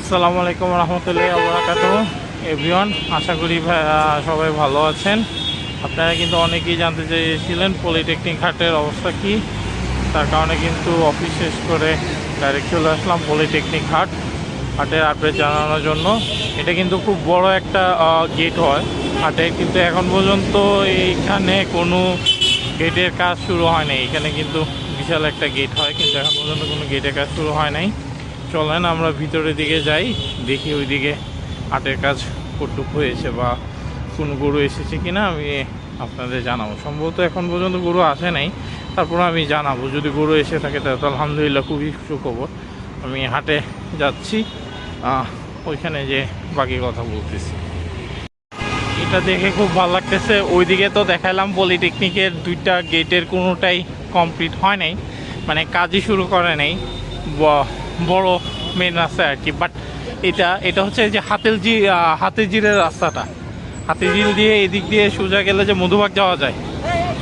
আসসালামু আলাইকুম রহমতুল্লাহ আবরাকাত এভরিওয়ান আশা করি সবাই ভালো আছেন। আপনারা কিন্তু অনেকেই জানতে চেয়েছিলেন পলিটেকনিক হাটের অবস্থা কি। তার কারণে কিন্তু অফিস শেষ করে ডাইরেক্ট চলে আসলাম পলিটেকনিক হাট। হাটের আপডেট জানানোর জন্য। এটা কিন্তু খুব বড় একটা গেট হয়। হাটে কিন্তু এখন পর্যন্ত এইখানে কোনো গেটের কাজ শুরু হয় নাই। এখানে কিন্তু বিশাল একটা গেট হয়, কিন্তু এখন পর্যন্ত কোনো গেটের কাজ শুরু হয় নাই। চলেন, আমরা ভিতরের দিকে যাই। দেখি ওইদিকে হাটের কাজ কটুক হয়েছে বা কোন গরু এসেছে কিনা, আমি আপনাদের জানাব। সম্ভবত এখন পর্যন্ত গরু আসে নাই, তারপর আমি জানাব। যদি গরু এসে থাকে, তাহলে তো আলহামদুলিল্লাহ খুবই সুখবর। আমি হাটে যাচ্ছি ওইখানে যে বাকি কথা বলতেছি। এটা দেখে খুব ভালো লাগতেছে। ওইদিকে তো দেখালাম পলিটেকনিকের দুইটা গেটের কোনোটাই কমপ্লিট হয় নাই মানে কাজই শুরু করে নাই। বড় মেন রাস্তা আর কি। বাট এটা এটা হচ্ছে যে হাতের জি হাতের জিরের রাস্তাটা। হাতের ঝিল দিয়ে এদিক দিয়ে সোজা গেলে যে মধুবাগ যাওয়া যায়।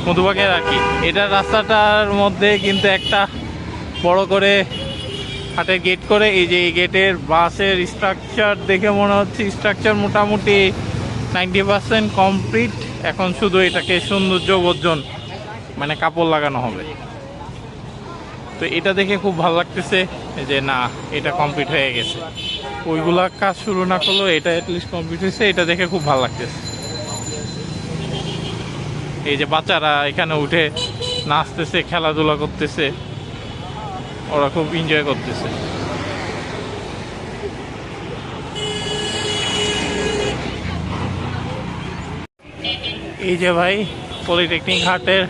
মধুবাগের আর কি। এটা রাস্তাটার মধ্যে কিন্তু একটা বড় করে হাটের গেট করে। এই যে এই গেটের বাসের স্ট্রাকচার দেখে মনে হচ্ছে স্ট্রাকচার মোটামুটি নাইনটি পার্সেন্ট কমপ্লিট এখন শুধু এটাকে সৌন্দর্য বর্জন মানে কাপড় লাগানো হবে। তো এটা দেখে খুব ভালো লাগতেছে যে না, এটা কমপ্লিট হয়ে গেছে। ওইগুলা কাজ শুরু না করলেও এটা অ্যাটলিস্ট কমপ্লিট হয়েছে, এটা দেখে খুব ভালো লাগতেছে। এই যে বাচ্চারা এখানে উঠে নাচতেছে, খেলাধুলা করতেছে, ওরা খুব এনজয় করতেছে। এই যে ভাই পলিটেকনিক হাটের,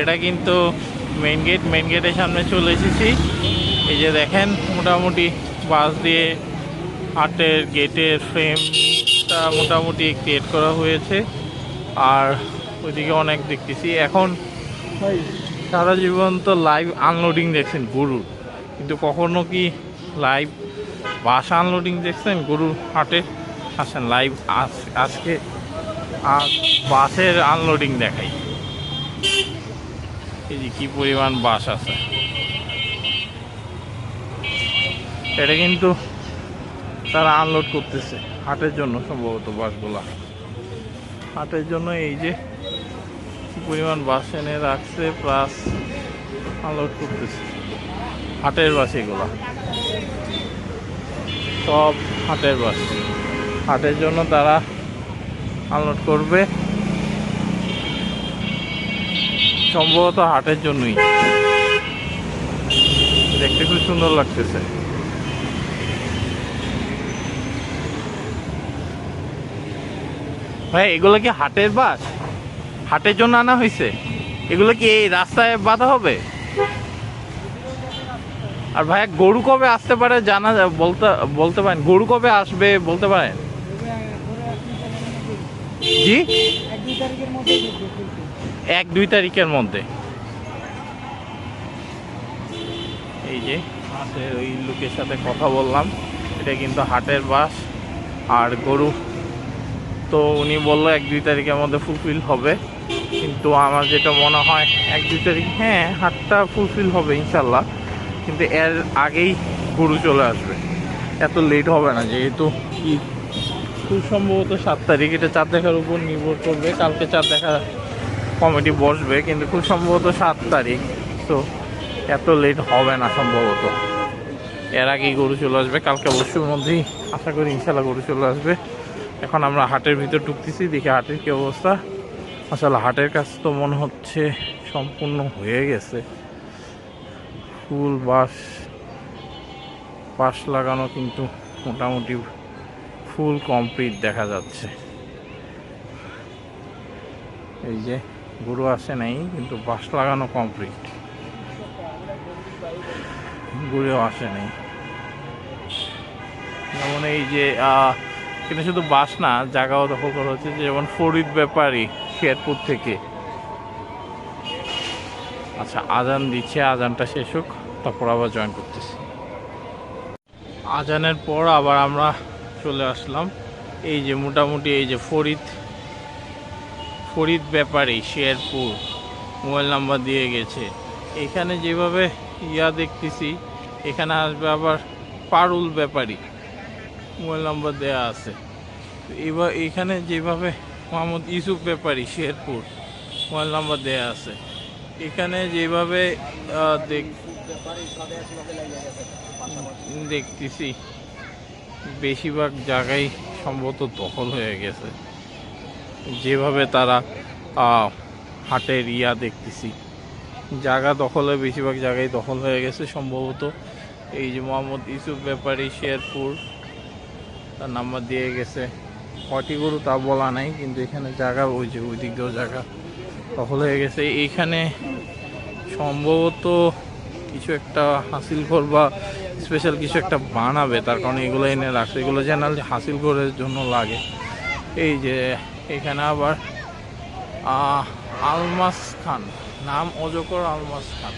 এটা কিন্তু মেইন গেট মেইন গেটের সামনে চলে এসেছি। এই যে দেখেন, মোটামুটি বাস দিয়ে হাটের গেটের ফ্রেমটা মোটামুটি ক্রিয়েট করা হয়েছে। আর ওইদিকে অনেক দেখতেছি। এখন সারা জীবন তো লাইভ আনলোডিং দেখছেন গরুর কিন্তু কখনো কি লাইভ বাস আনলোডিং দেখছেন? গরুর হাটে আসেন লাইভ আজকে আজ বাসের আনলোডিং দেখাই। যে কি পরিমাণ বাস আছে। এটা কিন্তু তারা আনলোড করতেছে। হাটের জন্য সম্ভবত বাসগুলা হাটের জন্য এই যে কি পরিমাণ বাস এনে রাখছে প্লাস আনলোড করতেছে। হাটের বাস এগুলা। সব হাটের বাস হাটের জন্য তারা আনলোড করবে। সম্ভবত হাটের জন্যই। দেখতে খুব সুন্দর লাগতেছে। ভাই এগুলো কি হাটের বাস? হাটের জন্য আনা হয়েছে এগুলো কি এই রাস্তায় বাঁধা হবে? আর ভাই গরু কবে আসতে পারে জানা বলতে বলতে পারেন। গরু কবে আসবে বলতে পারেন? জি? এক, দুই তারিখের মধ্যে। এই যে হাটের ওই লোকের সাথে কথা বললাম। এটা কিন্তু হাটের বাস আর গরু। তো উনি বলল এক, দুই তারিখের মধ্যে ফুলফিল হবে। কিন্তু আমার যেটা মনে হয়, এক, দুই তারিখ হ্যাঁ হাটটা ফুলফিল হবে ইনশাল্লাহ। কিন্তু এর আগেই গরু চলে আসবে। এত লেট হবে না, যেহেতু ঈদ খুব সম্ভবত সাত তারিখ। এটা চাঁদ দেখার উপর নির্ভর করবে। কালকে চাঁদ দেখা কমিটি বসবে, কিন্তু খুব সম্ভবত সাত তারিখ। তো এত লেট হবে না সম্ভবত। এর আগেই গরু চলে আসবে, কালকে অবশ্যই মধ্যেই আশা করি ইনশাল্লাহ গরু চলে আসবে। এখন আমরা হাটের ভিতর ঢুকতেছি, দেখি হাটের কি অবস্থা। আসলে হাটের কাজ তো মনে হচ্ছে সম্পূর্ণ হয়ে গেছে। ফুল বাস বাস লাগানো কিন্তু মোটামুটি ফুল কমপ্লিট দেখা যাচ্ছে। এই যে গরু আসে নাই, কিন্তু বাস লাগানো কমপ্লিট গরুও আসে নাই। যেমন এই যে এখানে শুধু বাস না, জায়গাও দখল করা হচ্ছে, যেমন ফরিদ ব্যাপারী, শেরপুর থেকে। আচ্ছা আজান দিচ্ছে, আজানটা শেষ হোক, তারপর আবার জয়েন করতেছি। আজানের পর আবার আমরা চলে আসলাম। এই যে মোটামুটি এই যে ফরিদ ফরিদ ব্যাপারী, শেরপুর, মোবাইল নাম্বার দিয়ে গেছে। এখানে যেভাবে ইয়া দেখতেছি, এখানে আসবে আবার পারুল ব্যাপারী, মোবাইল নাম্বার দেওয়া আছে। এবার এখানে যেভাবে মোহাম্মদ ইউসুফ ব্যাপারী, শেরপুর, মোবাইল নাম্বার দেওয়া আছে। এখানে যেভাবে দেখতেছি, বেশিরভাগ জায়গায় সম্ভবত দখল হয়ে গেছে। যেভাবে তারা হাটের ইয়া দেখতেছি। জায়গা দখলে বেশিরভাগ জায়গায় দখল হয়ে গেছে সম্ভবত। এই যে মোহাম্মদ ইউসুফ ব্যাপারী, শেরপুর, তার নাম্বার দিয়ে গেছে। কটি গরু তা বলা নাই, কিন্তু এখানে জায়গা, ওই যে ওই দিক দিয়েও জায়গা দখল হয়ে গেছে। এইখানে সম্ভবত কিছু একটা হাসিল ঘর বা স্পেশাল কিছু একটা বানাবে, তার কারণে এগুলো এনে রাখছে। এগুলো জেনারেলি হাসিল ঘরের জন্য লাগে। এই যে এখানে আবার আলমাস খান নাম অজকর আলমাস খান।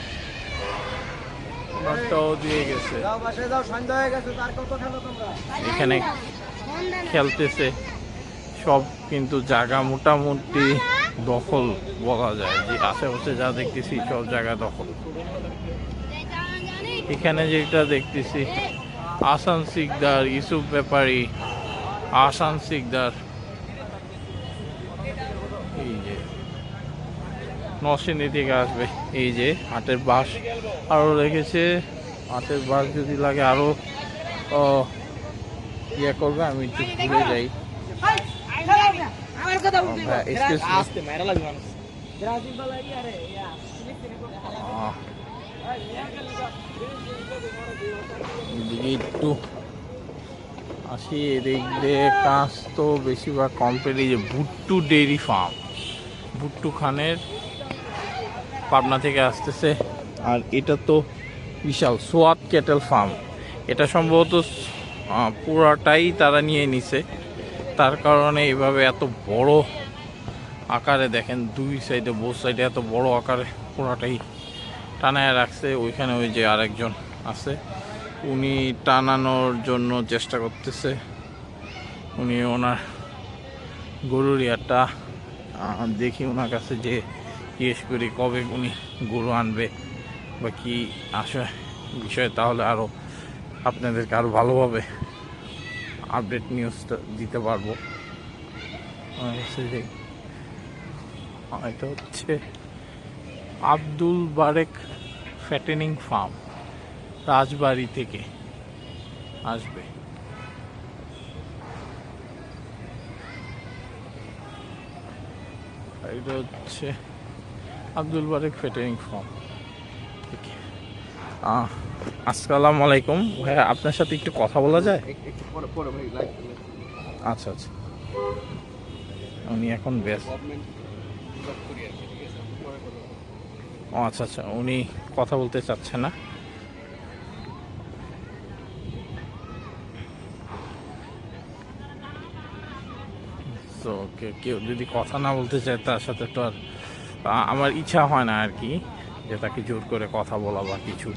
ওনারটাও দিয়ে গেছে। এখানে খেলতেছে সব কিন্তু জায়গা মোটামুটি দখল বলা যায়। যে আশেপাশে যা দেখতেছি সব জায়গা দখল। এখানে যেটা দেখতেছি আসান সিকদার ইউসুফ ব্যাপারী আসান সিকদার এই যে নরসিংদী থেকে আসবে। এই যে হাটের বাস আরও রেখেছে। হাটের বাস যদি লাগে আরও ইয়ে করবে, আমি একটু ঘুরে যাই। একটু আসি, এদিক দিয়ে কাজ তো বেশিরভাগ কমপ্লিট এই যে ভুট্টু ডেইরি ফার্ম। ভুট্টু খানের পাবনা থেকে আসতেছে। আর এটা তো বিশাল সোয়াত ক্যাটেল ফার্ম। এটা সম্ভবত পুরাটাই তারা নিয়ে নিছে। তার কারণে এইভাবে এত বড় আকারে দেখেন দুই সাইডে বোস সাইডে এত বড় আকারে পুরাটাই টানায় রাখছে। ওইখানে ওই যে আরেকজন আছে উনি টানানোর জন্য চেষ্টা করতেছে। উনি ওনার গরুর আহ, দেখি ওনার কাছে যে জিজ্ঞেস করি, কবে উনি গরু আনবে বা কি আসে? বিষয় তাহলে আরও আপনাদেরকে আরও ভালোভাবে আপডেট নিউজটা দিতে পারব। এটা হচ্ছে আব্দুল বারেক ফ্যাটেনিং ফার্ম, রাজবাড়ি থেকে আসবে। এটা হচ্ছে আব্দুল বারেক ফ্যাটেনিং ফার্ম। আসসালামু আলাইকুম। ভাইয়া আপনার সাথে একটু কথা বলা যায়? আচ্ছা আচ্ছা। উনি এখন ব্যস্ত। ও আচ্ছা আচ্ছা। উনি কথা বলতে চাচ্ছে না। তো কেউ যদি কথা না বলতে চায় তার সাথে তো আর আমার ইচ্ছা হয় না আর কি যে তাকে জোর করে কথা বলা বা কিছু।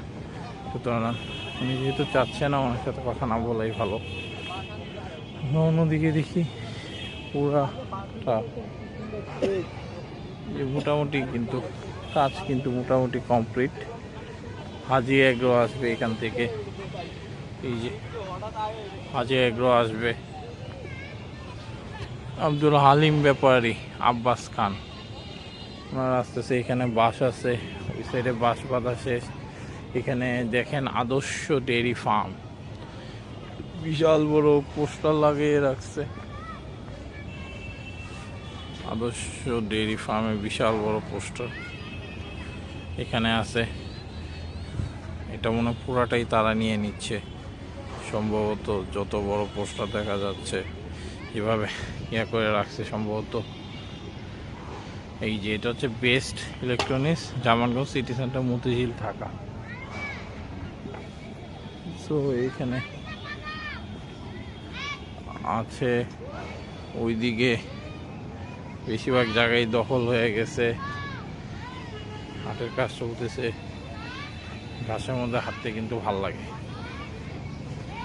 সুতরাং উনি যেহেতু চাচ্ছে না ওনার সাথে কথা না বলাই ভালো। অন্যদিকে দেখি পুরাটা। যে মোটামুটি কিন্তু কাজ কিন্তু মোটামুটি কমপ্লিট। হাজি এগ্রো আসবে এখান থেকে। এই যে হাজি এগ্রো আসবে। আব্দুল হালিম ব্যাপারী, আব্বাস খান। ওনার আসতেছে, এখানে বাস আছে, ওই সাইডে বাস বাঁধা শেষ। এখানে দেখেন আদর্শ ডেয়ারি ফার্ম। বিশাল বড় পোস্টার লাগিয়ে রাখছে। আদর্শ ডেয়ারি ফার্মে বিশাল বড় পোস্টার। এখানে আছে, এটা মনে পুরাটাই তারা নিয়ে নিচ্ছে। সম্ভবত যত বড় পোস্টার দেখা যাচ্ছে, এভাবে ইয়া করে রাখছে সম্ভবত। এই যে, এটা হচ্ছে best electronics Jamanganj city centre Motijheel, Dhaka. So এইখানে আছে, ওইদিকে বেশিরভাগ জায়গায় দখল হয়ে গেছে। হাটের কাজ চলতেছে। ঘাসের মধ্যে হাঁটতে কিন্তু ভালো লাগে।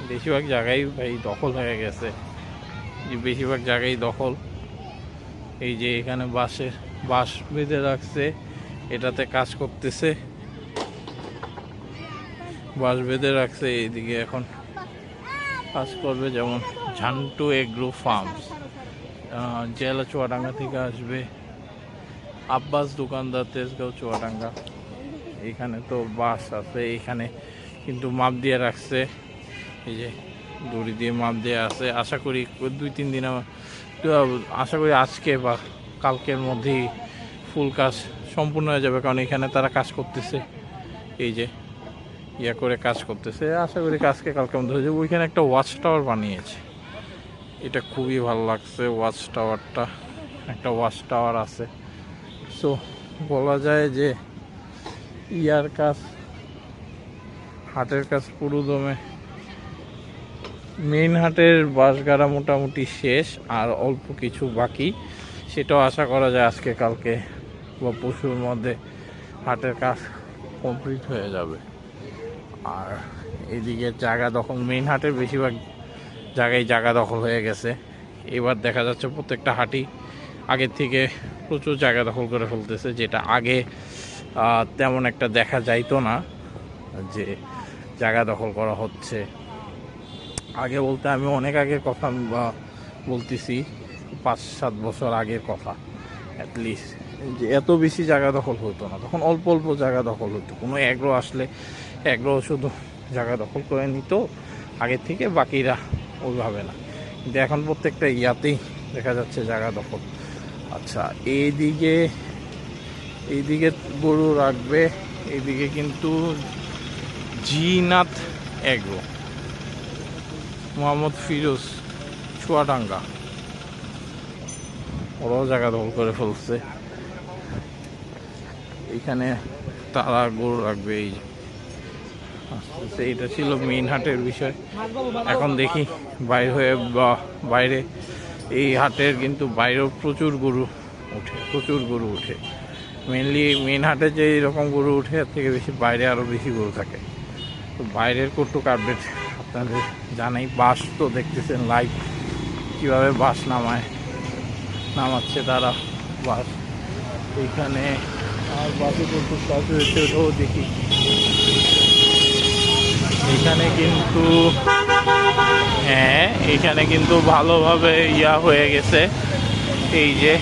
বেশিরভাগ জায়গায় ভাই দখল হয়ে গেছে। বেশিরভাগ জায়গায় দখল। এই যে, এখানে বাঁশের বাঁশ বেঁধে রাখছে, এটাতে কাজ করতেছে। বাঁশ বেঁধে রাখছে, এইদিকে এখন কাজ করবে যেমন ঝান্টু এগ্রো ফার্মস। জেলা চুয়াডাঙ্গা থেকে আসবে আব্বাস দোকানদার, তেজগাঁও চুয়াডাঙ্গা। এখানে তো বাস আছে, এখানে কিন্তু মাপ দিয়ে রাখছে। এই যে দড়ি দিয়ে মাপ দিয়ে আছে। আশা করি দুই তিন দিন আশা করি আজকে বা কালকের মধ্যেই ফুল কাজ সম্পূর্ণ হয়ে যাবে, কারণ এখানে তারা কাজ করতেছে। এই যে ইয়া করে কাজ করতেছে, আশা করি কাজকে কালকে মধ্যে হয়ে যাবে। ওইখানে একটা ওয়াচ টাওয়ার বানিয়েছে। এটা খুবই ভালো লাগছে ওয়াচ টাওয়ারটা একটা ওয়াচ টাওয়ার আছে। সো বলা যায় যে ইয়ার কাজ, হাটের কাজ পুরো দমে মেইন হাটের বাসগাড়া মোটামুটি শেষ, আর অল্প কিছু বাকি। সেটাও আশা করা যায় আজকে, কালকে বা পশুর মধ্যে হাটের কাজ কমপ্লিট হয়ে যাবে। আর এদিকে জায়গা দখল মেইন হাটের বেশিরভাগ জায়গায় জায়গা দখল হয়ে গেছে। এবার দেখা যাচ্ছে প্রত্যেকটা হাটই আগের থেকে প্রচুর জায়গা দখল করে ফেলতেছে, যেটা আগে তেমন একটা দেখা যাইতো না যে জায়গা দখল করা হচ্ছে। আগে বলতে আমি অনেক আগের কথা বলতেছি পাঁচ সাত বছর আগের কথা অ্যাটলিস্ট যে এত বেশি জায়গা দখল হতো না। তখন অল্প অল্প জায়গা দখল হতো। কোনো এগ্রো আসলে এগ্রো শুধু জায়গা দখল করে নিত আগের থেকে, বাকিরা ওইভাবে না। কিন্তু এখন প্রত্যেকটা ইয়াতেই দেখা যাচ্ছে জায়গা দখল। আচ্ছা এইদিকে এইদিকে গরু রাখবে, এইদিকে কিন্তু জিনাথ এগ্রো মোহাম্মদ ফিরোজ, চুয়াডাঙ্গা। ওরাও জায়গা দখল করে ফেলছে। এইখানে তারা গরু রাখবে এই। আস্তে এটা ছিল মেইন হাটের বিষয়। এখন দেখি বাইরে হয়ে বা বাইরে এই হাটের কিন্তু বাইরেও প্রচুর গরু ওঠে, প্রচুর গরু ওঠে। মেনলি মেইন হাটে যে এরকম গরু উঠে এর থেকে বেশি বাইরে আরও বেশি গরু থাকে। তো বাইরের কটুক আপডেট আপনাদের জানাই। বাস তো দেখতেছেন লাইভ কীভাবে বাস নামায়? নামাচ্ছে তারা। বাস এইখানে আর বাসে কটুক কাজ হয়েছে ওটাও দেখি। এখানে কিন্তু হ্যাঁ এখানে কিন্তু ভালোভাবে ইয়া হয়ে গেছে। এই যে,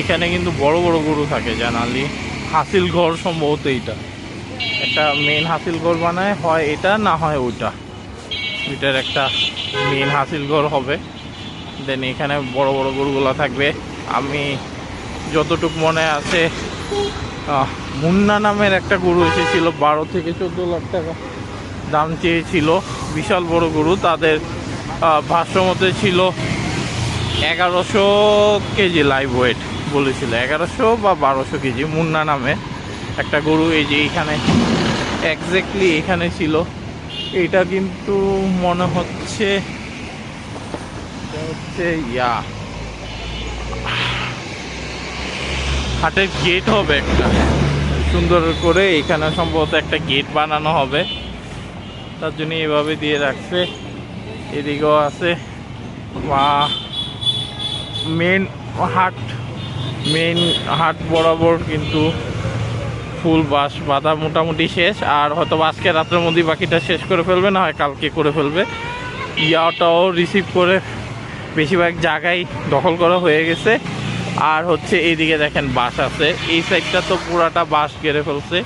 এখানে কিন্তু বড় বড় গরু থাকে জানালি। হাসিল ঘর সম্ভবত এইটা। একটা মেন হাসিল ঘর বানায়, হয় এটা না হয় ওইটা। ওইটার একটা মেন হাসিল ঘর হবে। দেন এখানে বড় বড় গরুগুলো থাকবে। আমি যতটুক মনে আছে মুন্না নামের একটা গরু এসেছিল, বারো থেকে চোদ্দ লাখ টাকা দাম চেয়েছিল। বিশাল বড় গরু, তাদের ভাষ্য মতে ছিল এগারোশো কেজি লাইভ ওয়েট বলেছিল। এগারোশো বা বারোশো কেজি, মুন্না নামে একটা গরু। এই যে এইখানে এক্স্যাক্টলি এখানে ছিল। এটা কিন্তু মনে হচ্ছে এটা হচ্ছে, ইয়া। হাটের গেট হবে একটা। সুন্দর করে এখানে সম্ভবত একটা গেট বানানো হবে। তার জন্য এভাবে দিয়ে রাখছে। এদিকেও আছে। বা মেন হাট মেন হাট বরাবর কিন্তু ফুল বাস বাঁধা মোটামুটি শেষ। আর হয়তো আজকে রাত্রের মধ্যেই বাকিটা শেষ করে ফেলবে, না হয় কালকে করে ফেলবে। ইয়াটাও রিসিভ করে বেশিরভাগ জায়গায় দখল করা হয়ে গেছে। আর হচ্ছে এইদিকে দেখেন বাস আছে। এই সাইডটা তো পুরাটা বাস ঘেরে ফেলছে।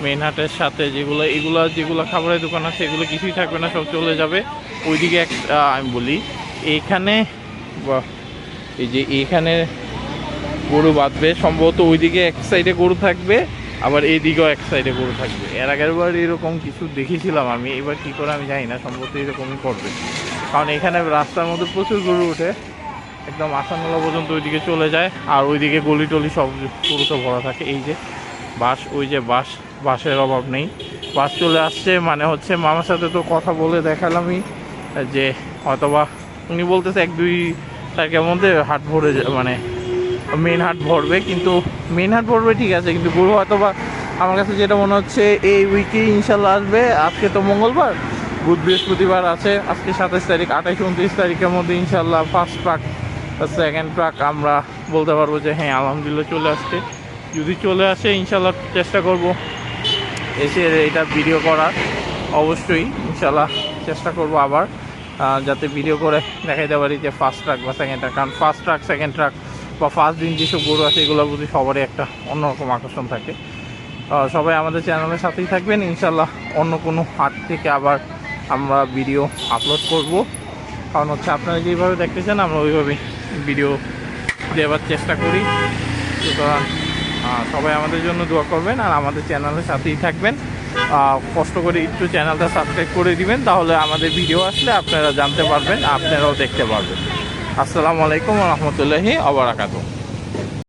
মেন হাটের সাথে যেগুলো, এগুলো যেগুলো খাবারের দোকান আছে, এগুলো কিছুই থাকবে না, সব চলে যাবে। ওইদিকে এক আমি বলি এইখানে বা- এই যে এইখানে গরু বাঁধবে। সম্ভবত ওইদিকে এক সাইডে গরু থাকবে, আবার এইদিকেও এক সাইডে গরু থাকবে। এর আগের বার এরকম কিছু দেখেছিলাম আমি, এবার কি করে আমি জানি না, সম্ভবত এরকমই করবে। কারণ এখানে রাস্তার মধ্যে প্রচুর গরু ওঠে। একদম আসানলা পর্যন্ত ওইদিকে চলে যায়। আর ওইদিকে গলি টলি সব গরুতে ভরা থাকে। এই যে বাস ওই যে বাস বাসের অভাব নেই। বাস চলে আসছে মানে হচ্ছে মামার সাথে তো কথা বলে দেখালামই যে হয়তোবা উনি বলতেছে এক, দুই তারিখের মধ্যে হাট ভরে মানে মেন হাট ভরবে। কিন্তু মেন হাট ভরবে ঠিক আছে, কিন্তু গরু হয়তো বা আমার কাছে যেটা মনে হচ্ছে, এই উইকে ইনশাল্লাহ আসবে। আজকে তো মঙ্গলবার বুধ বৃহস্পতিবার আছে। আজকে সাতাশ তারিখ, আঠাশ, উনত্রিশ তারিখের মধ্যে ইনশাল্লাহ ফার্স্ট ট্রাক সেকেন্ড ট্রাক আমরা বলতে পারব যে হ্যাঁ আলহামদুলিল্লাহ চলে আসছে। যদি চলে আসে ইনশাল্লাহ চেষ্টা করব এসে এটা ভিডিও করার। অবশ্যই ইনশাল্লাহ চেষ্টা করব আবার যাতে ভিডিও করে দেখাইতে পারি যে ফার্স্ট ট্রাক বা সেকেন্ড ট্রাক কারণ ফার্স্ট ট্রাক সেকেন্ড ট্রাক বা ফার্স্ট দিন যেসব গরু আছে এগুলোর প্রতি সবারই একটা অন্যরকম আকর্ষণ থাকে। সবাই আমাদের চ্যানেলের সাথেই থাকবেন। ইনশাল্লাহ অন্য কোনো হাট থেকে আবার আমরা ভিডিও আপলোড করব। কারণ হচ্ছে আপনারা যেভাবে দেখতে চান, আমরা ওইভাবেই ভিডিও দেওয়ার চেষ্টা করি। সুতরাং সবাই আমাদের জন্য দোয়া করবেন আর আমাদের চ্যানেলের সাথেই থাকবেন। কষ্ট করে একটু চ্যানেলটা সাবস্ক্রাইব করে দিবেন, তাহলে আমাদের ভিডিও আসলে আপনারা জানতে পারবেন, আপনারাও দেখতে পারবেন। আসসালামু আলাইকুম রহমতুল্লাহি আবরাকাতু